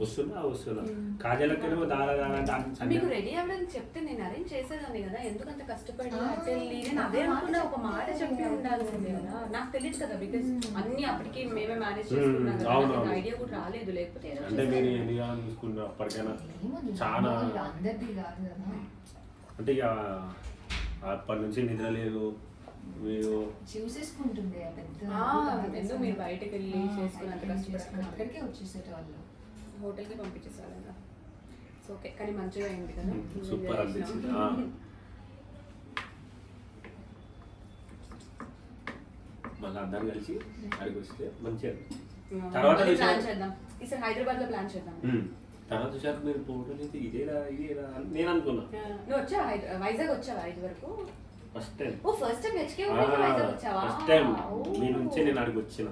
వస్తున్నా వస్తున్నా కాజలకేమో దాదా దాదా అంటే మీకు రెడీ అవ్వడానికి చెప్తే నేను అరేంజ్ చేసేదాన్ని కదా ఎందుకంత కష్టపడి అటు వెళ్ళి నేను అదే అనుకున్నా ఒక మాట చెప్పి ఉండాల్సిందే కదా నాకు తెలియదు కదా బికాస్ అన్ని అప్పటికి మేమే మేనేజ్ చేసుకున్నాం. ఐడియా కూడా రాలేదు. లేకపోతే అంటే మీరు. ఎన్ని కావాలి చూసుకుంటారు అప్పటికైనా చాలా మామూలుగా అందరిది కాదు కదా. అంటే ఇక అప్పటి నుంచి నిద్ర లేదు మీరు చూసేసుకుంటుండే పెద్ద ఎందుకు మీరు బయటకు వెళ్ళి చేసుకున్నంత కష్టపడి చేసుకుని అక్కడికే వచ్చేసేటవాళ్ళు హోటల్కి పంపించేసారు కదా. సో ఓకే కానీ మంచిగా అయింది కదా. సూపర్ అనిపించింది. మళ్ళీ అందరం కలిసి అడిగి వస్తే మంచిగా తర్వాత ప్లాన్ చేద్దాం. ఈసారి హైదరాబాద్లో ప్లాన్ చేద్దాం. ఉమ్. తర్వాత చూసారు మీరు ఫోటోలు అయితే ఇదేరా ఇదేరా నేను అనుకున్నా. నువ్వు వచ్చావా హైద- వైజాగ్ వచ్చావా ఇది వరకు? ఫస్ట్ టైం ఓ ఫస్ట్ టైం హెచ్కే వైజాగ్ వచ్చావా? ఫస్ట్ టైం మీ నుంచి నేను అడిగి వచ్చిన.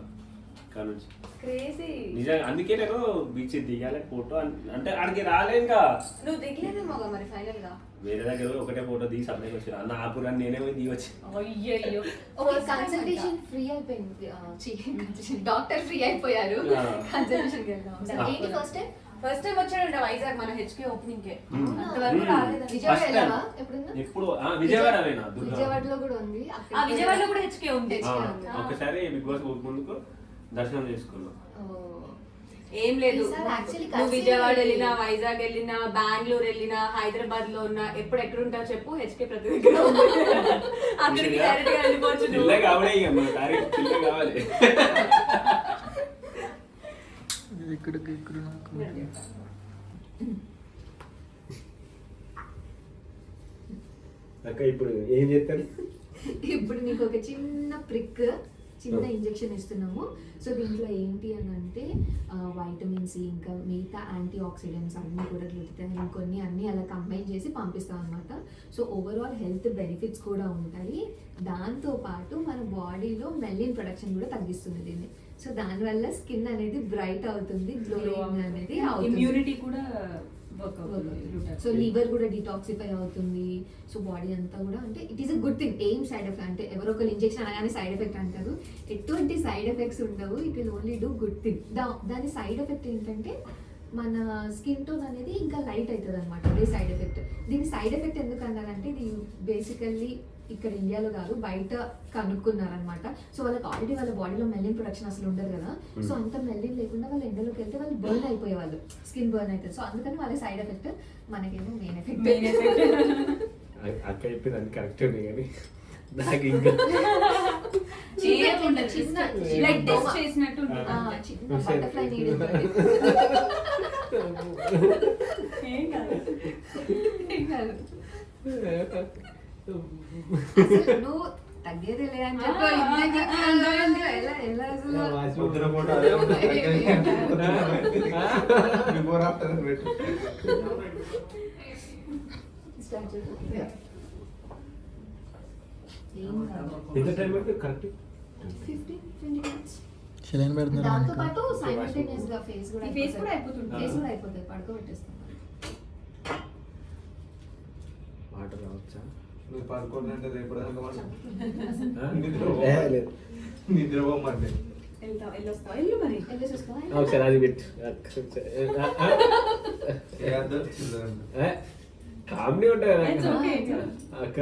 నుంచి. క్రేజీ నిజంగా అందుకే నేను బీచ్ దిగాలి ఫోటో అంటే అడిగి రాలే ఇంకా. నువ్వు దిగలేదేమో మరి ఫైనల్గా? వేరే దగ్గర ఒకటే ఫోటో దిగి సప్లైకి వచ్చిన. అన్న ఆపురాన్ని నేనే పోయి దిగి వచ్చి అయ్యయ్యో. ఓకే కన్సల్టేషన్ ఫ్రీ అయిపోయింది. డాక్టర్ ఫ్రీ అయిపోయారు. ఆ. కన్సల్టేషన్ ఏంటి ఫస్ట్ టైం ఫస్ట్ టైం వచ్చాడంట వైజాగ్ మన హెచ్కే ఓపెనింగ్ కే. అంతవరకు. వెళ్ళావా? ఎప్పుడన్నా? ఎప్పుడు? విజయవాడ. విజయవాడలో కూడా ఉంది. ఆ విజయవాడలో కూడా హెచ్కే ఉంది. ఒకసారి బిగ్ బాస్ ముందుకు. దర్శనం చేసుకున్నాం. ఓ. ఏం లేదు. నువ్వు విజయవాడ వెళ్ళినా వైజాగ్ వెళ్ళినా బెంగళూరు వెళ్ళినా హైదరాబాద్లో ఉన్నా ఎప్పుడు ఎక్కడ ఉంటావు చెప్పు హెచ్కే ప్రతి దగ్గర ఉంది. అక్కడికి డైరెక్ట్గా వెళ్ళిపోవచ్చు నాకు అక్క ఇప్పుడు ఏం చేస్తాను ఇప్పుడు మీకు ఒక చిన్న ప్రిక్ చిన్న ఇంజెక్షన్ ఇస్తున్నాము. సో దీంట్లో ఏంటి అని అంటే వైటమిన్ సి ఇంకా మిగతా యాంటీ ఆక్సిడెంట్స్ అన్నీ కూడా గ్లూటన్ ఇంకొన్ని అన్నీ అలా కంబైన్ చేసి పంపిస్తాం అనమాట సో ఓవరాల్ హెల్త్ బెనిఫిట్స్ కూడా ఉంటాయి. దాంతో పాటు మన బాడీలో మెల్లిన్ ప్రొడక్షన్ కూడా తగ్గిస్తుంది దీన్ని. సో దానివల్ల స్కిన్ అనేది బ్రైట్ అవుతుంది గ్లోయింగ్ అనేది ఇమ్యూనిటీ కూడా సో లివర్ కూడా డిటాక్సిఫై అవుతుంది. సో బాడీ అంతా కూడా అంటే it is a good thing ఏం సైడ్ ఎఫెక్ట్ అంటే ఎవరో ఒకరు ఇంజెక్షన్ అనగానే సైడ్ ఎఫెక్ట్ అంటారు. ఎటువంటి సైడ్ ఎఫెక్ట్స్ ఉండవు. It will only do good thing దా దాని సైడ్ ఎఫెక్ట్ ఏంటంటే మన స్కిన్ టోన్ అనేది ఇంకా లైట్ అవుతుంది అనమాట అదే సైడ్ ఎఫెక్ట్ దీని సైడ్ ఎఫెక్ట్ ఎందుకు అన్నారంటే ఇది బేసికల్లీ ఇక్కడ ఇండియాలో కాదు బయట కనుక్కున్నారనమాట. సో వాళ్ళకి ఆల్రెడీ వాళ్ళ బాడీలో మెల్లిన్ ప్రొడక్షన్ అసలు ఉండదు కదా. సో అంత మెల్లిన్ లేకుండా వాళ్ళు ఎండలోకి వెళ్తే వాళ్ళు బర్న్ అయిపోయేవాళ్ళు. స్కిన్ బర్న్ అవుతుంది. సో అందుకని వాళ్ళ సైడ్ ఎఫెక్ట్ మనకేమో మెయిన్ ఎఫెక్ట్ మెయిన్ ఎఫెక్ట్ అక్క చెప్పింది కరెక్ట్ ఉంది కానీ నాకు ఇంకా చిన్న బటర్ఫ్లై నీడిల్ ఏం కాదు. అసలు నువ్వు తగ్గేది లే అని చెప్పి ఆ, ఆ, ఇంజెక్షన్ ఆ, అన్నావంటే ఎలా ఎలా అసలు పొద్దున పూట అదే ఉంటుంది. బిఫోర్ ఆఫ్టర్ అని పెట్టు స్టార్ట్ చేద్దాం. ఏం కాదు. ఎంత టైం అయితే కరెక్ట్ 15, 20 minutes. సెలైన్ పెడుతున్నారు దాంతో. పాటు సైమల్టేనియస్గా ఫేస్ కూడా అయిపోతుంది. ఫేస్ కూడా అయిపోతుంది పడుకోబెట్టేస్తాం వాటర్ రావచ్చా నువ్వు రేపు? నిద్రపో. ఏ, లేదు. నిద్రపోమంటే ఒకసారి అది పెట్టు. కామెడీ It's అక్క.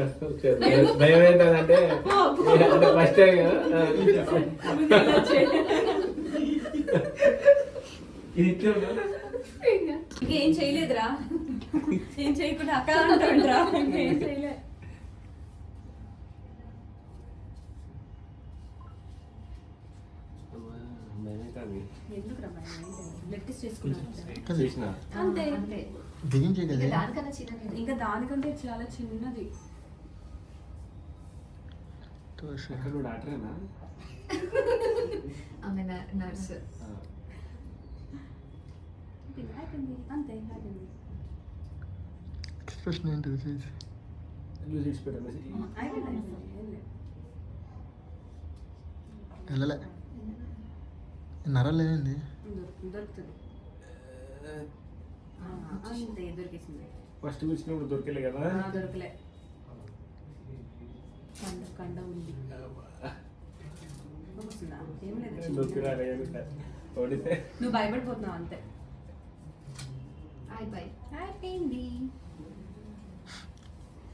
భయం- ఏంటంటే అంటే ఫస్ట్ టైం కదా. ఇది? ఇంకేం చేయలేదురా. ఏం చేయకుండా అక్క అంటాడురా ఇంకేం బ్లడ్ టెస్ట్ అంతే. అంతే. బిగించే ఇంకా కదా దానికన్నా చిన్నది ఇంకా దానికంటే చాలా చిన్నది. అక్కడ నువ్వు డాక్టరేనా? ఆమె నర్స్. అంతే ఎక్స్ప్రెషన్ ఏంటి. వెళ్ళలే. నరాలు లేదండి. దొరుకుతుంది దొరుకుతుంది. ఆ, అంతే దొరికేసింది. ఫస్ట్ వచ్చినప్పుడు దొరికలే కదా? దొరకలే. కండ కండ ఉంది. నువ్వు భయపడిపోతున్నావు అంతే. అయిపోయి అయిపోయింది.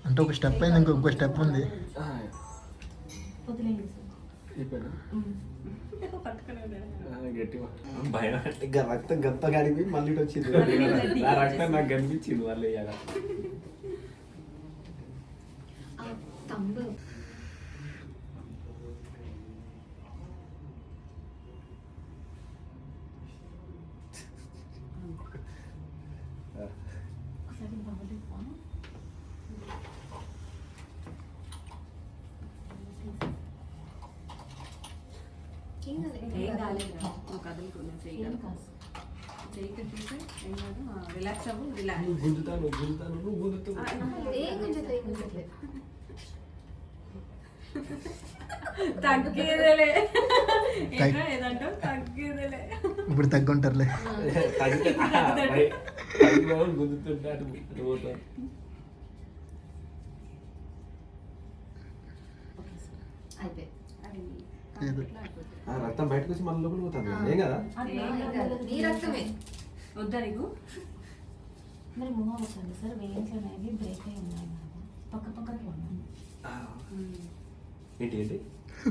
అంటే ఒక స్టెప్ అయింది ఇంకొక స్టెప్ ఉంది. భయం. ఇంకా రక్తం గంత కడిగి మళ్ళీ వచ్చింది. ఆ రక్తం నాకు కనిపించింది వాళ్ళు ఇయ్యాల. ఆ తంబు ఒకసారి బాగోలేదా? ఏం కాలేదు. ఏం కాలేదు నువ్వు కదులుకున్నావు ఏం చెయ్యి కాదు. చెయ్యి కట్టేసి ఏం కాదు రిలాక్స్ అవ్వు రిలాక్స్ గుంజుతాను గుంజుతాను నువ్వు గుంజుతావు ఏం ఏం గుంజట్లేదు తగ్గేదేలే. ఇప్పుడు తగ్గుంటారులే. తగ్గితే తగ్గిన వాళ్ళు గుంజుతుంటే అటు అటు పోతాను అయిపోయి ఆ రక్తం బయటకు వచ్చి మళ్ళీ లోపలికి పోతాను ఏం కదా. నీ రక్తమే. వద్దా నీకు? మరి మూవ్ అవుతుంది సార్. వెయిన్స్ అనేవి బ్రేక్ అయి ఉన్నాయి పక్క పక్కకి ఉన్నాయి ఏంటి ఏంటి?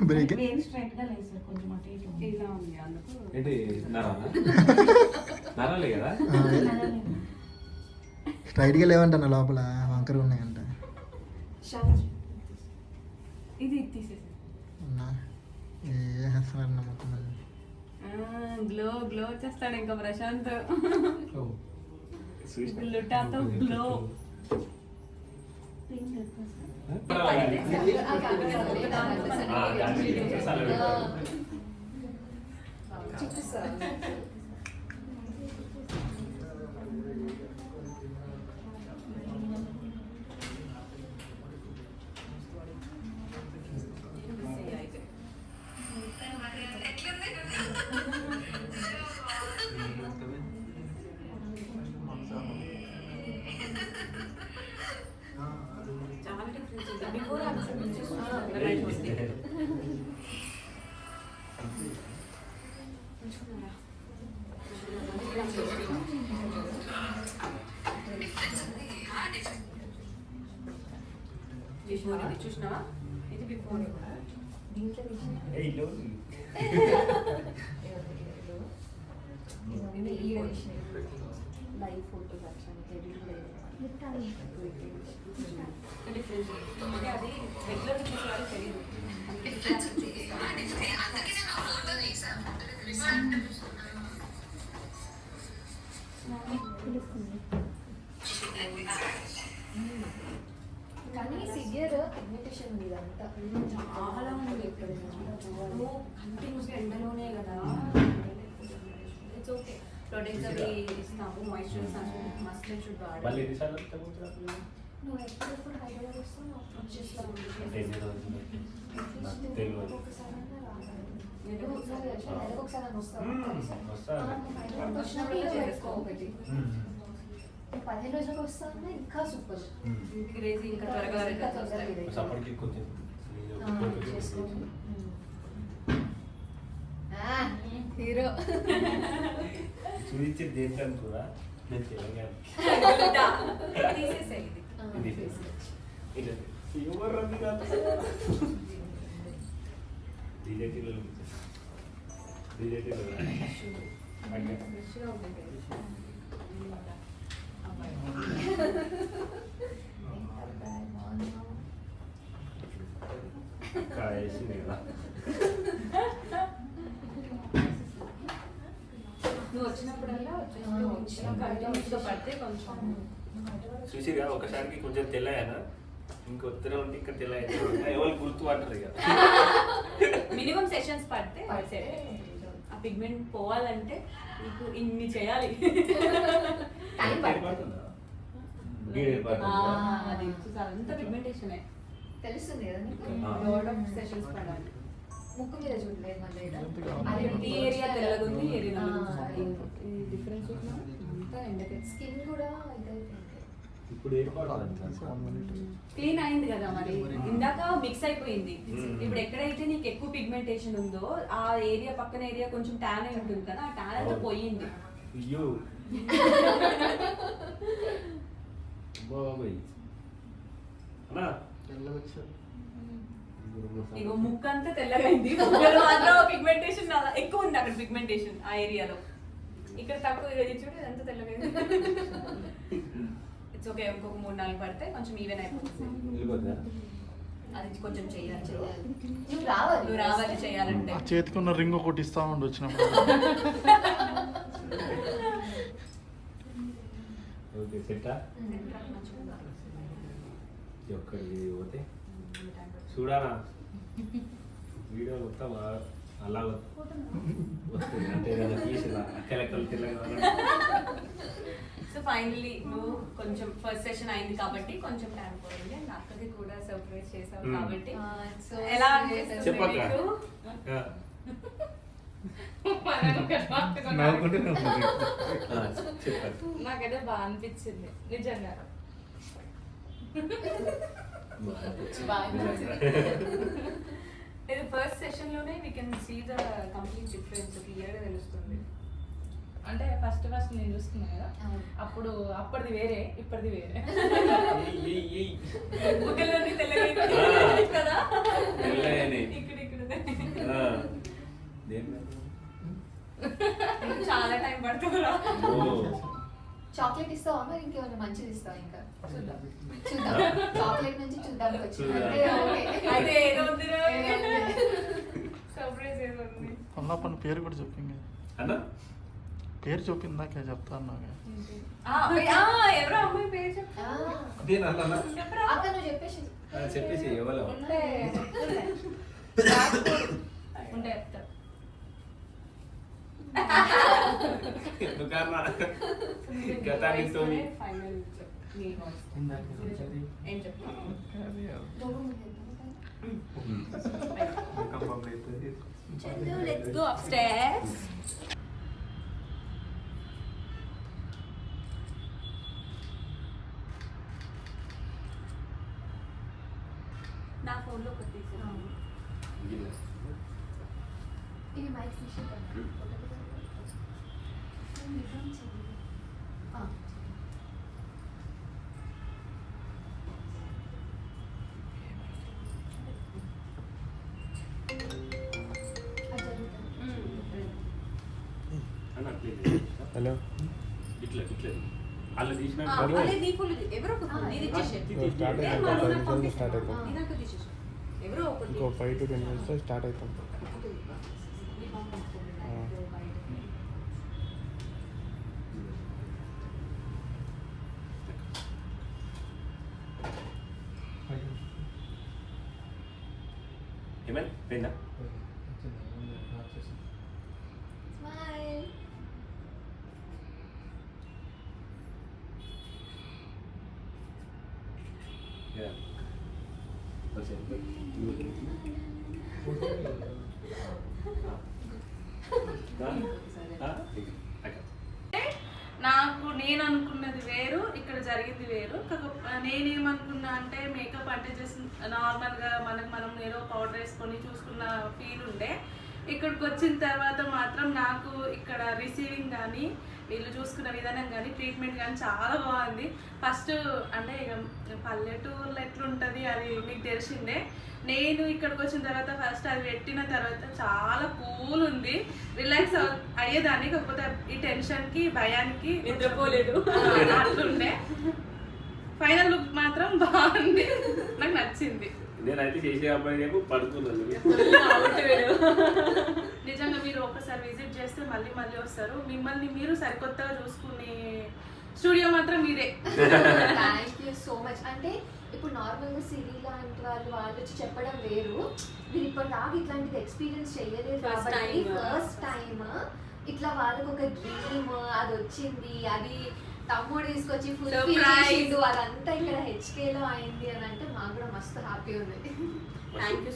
బ్రేక్ వెయిన్ స్ట్రైట్గా లేదు సార్. కొంచెం అటు ఇటు ఉంది. ఇలా ఉంది అందుకు. ఏంటి నరాలా? నరాలే కదా? నడవలేను. స్ట్రైట్గా లేవంట లోపల వంకర ఉన్నాయంట. ఇది తీసేసి ఉన్నా ఏ హస్తున్నారు నమ్మకం గ్లో గ్లో వచ్చేస్తాడు ఇంకా ప్రశాంత్? గ్లూటాతో గ్లో. పెయిన్ చూసినావా? ఇది బిఫోర్ దీంట్లో లైవ్ ఫోటోస్ అట్లా ఎడిట్ కూడా డిఫరెన్స్ అంటే అది రెగ్యులర్ చూసే వాళ్ళకి తెలియదు అందుకే difference చూపిస్తాను. కానీ సివియర్ పిగ్మెంటేషన్ ఉంది ఇదంతా చాలా ఉంది నువ్వు కంటిన్యూస్గా ఎండలోనే కదా ఇట్స్ ఓకే ప్రొడక్ట్స్ అవి ఇస్తాము మాయిశ్చరైజ్ మస్ట్ షుడ్ మళ్ళీ వాడాలి ఎన్నిసార్లు తగ్గుతుందా? నువ్వు ఎప్పుడెప్పుడు హైదరాబాద్ వస్తావు? ఒకసారి నెలకు ఒకసారి. వస్తాను. వచ్చినప్పుడు ఒకటి. పదిహేను రోజులకు వస్తాను ఇంకా సూపర్. క్రేజీ ఇంకా త్వరగా ఇంకా హీరో చూపించి దేంట్లో కూడా నేను తెలంగాణ తీసేసాయి ఇది ఇది ఇట్లా ఎవరు రద్దు కాదు బీజేపీలో బీజేపీలో అంటే ఫ్రెష్గా ఉంటుంది కాయేసింది కదా నువ్వు చూసిగా ఒకసారికి కొంచెం తెల్లయనా ఇంకొత్తనే ఉంటే ఇంకా తెల్లయ్య ఎవరు గుర్తు అంటారు ఇక. మినిమం సెషన్స్ పడితే. ఆ పిగ్మెంట్ పోవాలంటే నీకు ఇన్ని చేయాలి. టైం పడుతుంది. అది చూసారు అంత పిగ్మెంటేషన్ తెలుస్తుంది కదా సెషన్స్ పడాలి. ముక్కు మీద చూడలేదు ఏరియా తెల్లగుంది స్కిన్ కూడా క్లీన్ అయింది కదా మరి. ఇందాక మిక్స్ అయిపోయింది. ఇప్పుడు ఎక్కడైతే నీకు ఎక్కువ పిగ్మెంటేషన్ ఉందో ఆ ఏరియా పక్కన ఏరియా కొంచెం ట్యాన్ అయి ఉంటుంది కదా ఆ ట్యాన్ అయితే పోయింది. ఇగో ముక్కు అంతా తెల్లగైంది మాత్రం పిగ్మెంటేషన్ ఎక్కువ ఉంది అక్కడ పిగ్మెంటేషన్ ఆ ఏరియాలో. ఇక్కడ తక్కువ ఇది చూడు ఇదంతా తెల్లగైంది. ఇట్స్ ఓకే ఇంకొక మూడు నాలుగు పడితే కొంచెం ఈవెన్ అయిపోతుంది. అది కొంచెం చేయాలి చేయాలి నువ్వు రావాలి. నువ్వు రావాలి చేయాలంటే ఆ చేతికి ఉన్న రింగ్ ఒకటి ఇస్తా ఉండి వచ్చినప్పుడు. ఓకే సెట్టా? ఒక్కడికి పోతే చూడాలా వీడియో మొత్తం అలా వస్తుంది. అంటే తెల్లగా సో ఫైనలీ నువ్వు కొంచెం ఫస్ట్ సెషన్ అయింది కాబట్టి కొంచెం టైం పోయింది అండ్ అక్కకి కూడా సర్ప్రైజ్ చేసావు Hmm. కాబట్టి. so ఎలా నాకైతే బాగా అనిపించింది. నిజంగా. ఇది first సెషన్లోనే we can see the complete difference క్లియర్గా తెలుస్తుంది. అంటే ఫస్ట్ ఫస్ట్ నేను చూసుకున్నా కదా. అప్పుడు అప్పటిది వేరే ఇప్పటిది వేరే. ఏయ్, ఏయ్, బుగ్గలన్నీ తెల్లగా Ah. కదా. ఇక్కడ ఇక్కడ. చాలా టైం పడుతుందిరా. ఓ. చాక్లెట్ ఇస్తావా మరి? ఇంకేమైనా మంచిది ఇస్తావా ఇంకా? చూద్దాం. చూద్దాం. చాక్లెట్ నుంచి చూద్దాం అలా పని పేరు కూడా చెప్పింది అన్నా? పేరు చెప్పిందాకే చెప్తా అన్నాగా ఆ, ఆ, ఎవరో అమ్మాయి పేరు చెప్పు. ఆ, దేని అన్నా చెప్పరా? అక్క నువ్వు చెప్పేసి. ఉంటే చెప్తా. గతానికి తోమి లెట్స్ గో అప్స్టైర్స్ నా ఫోన్లో ఒకటి తీసేసాను ఇది మైక్ తీసి అన్న ప్లీజ్ హలో. ఇట్లా ఇట్లా తీసిన ఎవరో ఇది స్టార్ట్ అయిపోయింది. స్టార్ట్ అయిపోయింది. ఎవరో ఇంకో ఫైవ్ టు టెన్ మినిట్స్లో స్టార్ట్ అవుతాం నీ పంపించుకోండి. ఆ. ఏమైనా పోయిందా స్మైల్ Yeah. నాకు నేను అనుకున్నది వేరు ఇక్కడ జరిగింది వేరు కాకపోతే నేనేమనుకున్నా అంటే మేకప్ అంటే జస్ట్ నార్మల్గా మనకు మనం ఏదో పౌడర్ వేసుకొని చూసుకున్న ఫీల్ ఉండే. ఇక్కడికి వచ్చిన తర్వాత మాత్రం నాకు ఇక్కడ రిసీవింగ్ కానీ వీళ్ళు చూసుకున్న విధానం కానీ ట్రీట్మెంట్ కానీ చాలా బాగుంది. ఫస్ట్ అంటే ఇక పల్లెటూరులో ఎట్లుంటుంది అది మీకు తెలిసిందే. నేను ఇక్కడికి వచ్చిన తర్వాత ఫస్ట్ అది పెట్టిన తర్వాత చాలా కూల్ ఉంది. రిలాక్స్ అయ్యేదాన్ని కాకపోతే ఈ టెన్షన్కి భయానికి నిద్రపోలేదు. అట్లుండే. ఫైనల్ లుక్ మాత్రం బాగుంది. నాకు నచ్చింది. నేనైతే చేసే అబ్బాయి ఏమో పడుకున్నాను నిజంగా మీరు ఒకసారి విజిట్ చేస్తే మళ్ళీ మళ్ళీ వస్తారు. మిమ్మల్ని మీరు సరికొత్తగా చూసుకునే స్టూడియో మాత్రం మీరే థ్యాంక్ యూ సో మచ్ అంటే ఇప్పుడు నార్మల్గా సిరి లాంటి వాళ్ళు వాళ్ళు వచ్చి చెప్పడం వేరు. మీరు ఇప్పటిదాకా ఇట్లాంటిది ఎక్స్పీరియన్స్ చేయలేదు కాబట్టి. ఫస్ట్ టైం ఇట్లా వాళ్ళకి ఒక డ్రీమ్ అది వచ్చింది అది తమ్ముడు తీసుకొచ్చి ఫుల్ అదంతా ఇక్కడ హెచ్కేలో అయింది అని అంటే మాకు కూడా మస్తు హ్యాపీ ఉంది. Thank you